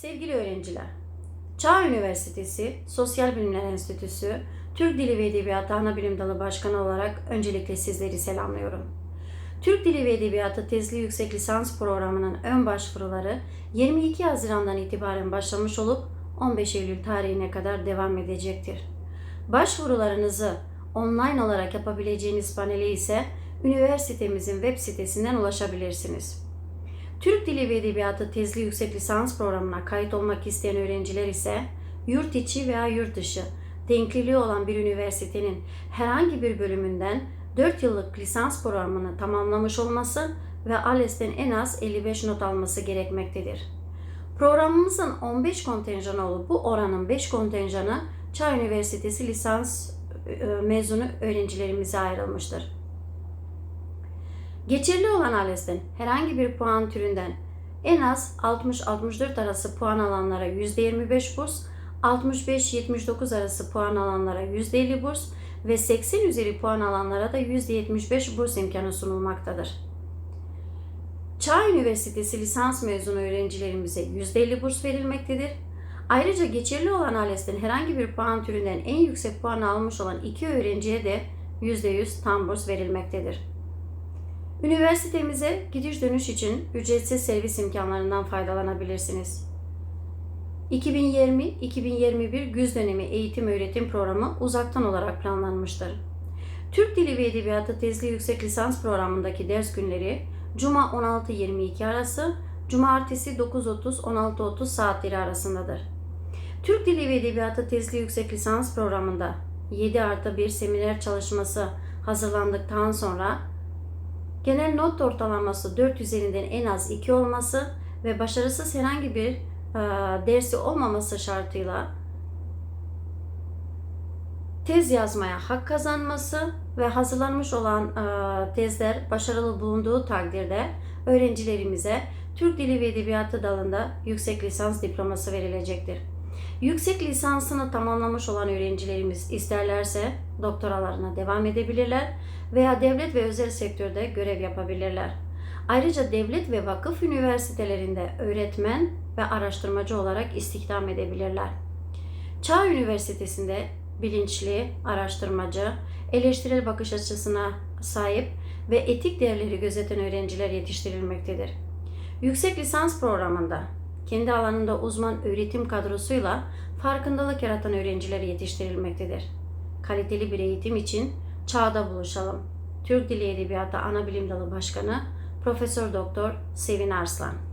Sevgili öğrenciler, Çağ Üniversitesi Sosyal Bilimler Enstitüsü Türk Dili ve Edebiyatı Anabilim Dalı Başkanı olarak öncelikle sizleri selamlıyorum. Türk Dili ve Edebiyatı Tezli Yüksek Lisans Programı'nın ön başvuruları 22 Haziran'dan itibaren başlamış olup 15 Eylül tarihine kadar devam edecektir. Başvurularınızı online olarak yapabileceğiniz panele ise üniversitemizin web sitesinden ulaşabilirsiniz. Türk Dili ve Edebiyatı tezli yüksek lisans programına kayıt olmak isteyen öğrenciler ise yurt içi veya yurt dışı denkliliği olan bir üniversitenin herhangi bir bölümünden 4 yıllık lisans programını tamamlamış olması ve ALES'ten en az 55 not alması gerekmektedir. Programımızın 15 kontenjanı olup bu oranın 5 kontenjanı Çağ Üniversitesi lisans e, mezunu öğrencilerimize ayrılmıştır. Geçerli olan ALES'ten herhangi bir puan türünden en az 60-64 arası puan alanlara %25 burs, 65-79 arası puan alanlara %50 burs ve 80 üzeri puan alanlara da %75 burs imkanı sunulmaktadır. Çağ Üniversitesi lisans mezunu öğrencilerimize %50 burs verilmektedir. Ayrıca geçerli olan ALES'ten herhangi bir puan türünden en yüksek puan almış olan iki öğrenciye de %100 tam burs verilmektedir. Üniversitemize gidiş dönüş için ücretsiz servis imkanlarından faydalanabilirsiniz. 2020-2021 güz dönemi eğitim öğretim programı uzaktan olarak planlanmıştır. Türk Dili ve Edebiyatı tezli yüksek lisans programındaki ders günleri Cuma 16-22 arası, Cumartesi 9.30-16.30 saatleri arasındadır. Türk Dili ve Edebiyatı tezli yüksek lisans programında 7 artı 1 seminer çalışması hazırlandıktan sonra genel not ortalaması 4 üzerinden en az 2 olması ve başarısız herhangi bir e, dersi olmaması şartıyla tez yazmaya hak kazanması ve hazırlanmış olan e, tezler başarılı bulunduğu takdirde öğrencilerimize Türk Dili ve Edebiyatı dalında yüksek lisans diploması verilecektir. Yüksek lisansını tamamlamış olan öğrencilerimiz isterlerse doktoralarına devam edebilirler veya devlet ve özel sektörde görev yapabilirler. Ayrıca devlet ve vakıf üniversitelerinde öğretmen ve araştırmacı olarak istihdam edebilirler. Çağ Üniversitesi'nde bilinçli, araştırmacı, eleştirel bakış açısına sahip ve etik değerleri gözeten öğrenciler yetiştirilmektedir. Yüksek lisans programında kendi alanında uzman öğretim kadrosuyla farkındalık yaratan öğrenciler yetiştirilmektedir. Kaliteli bir eğitim için çağda buluşalım. Türk Dili Edebiyatı Ana Bilim Dalı Başkanı Profesör Doktor Sevin Arslan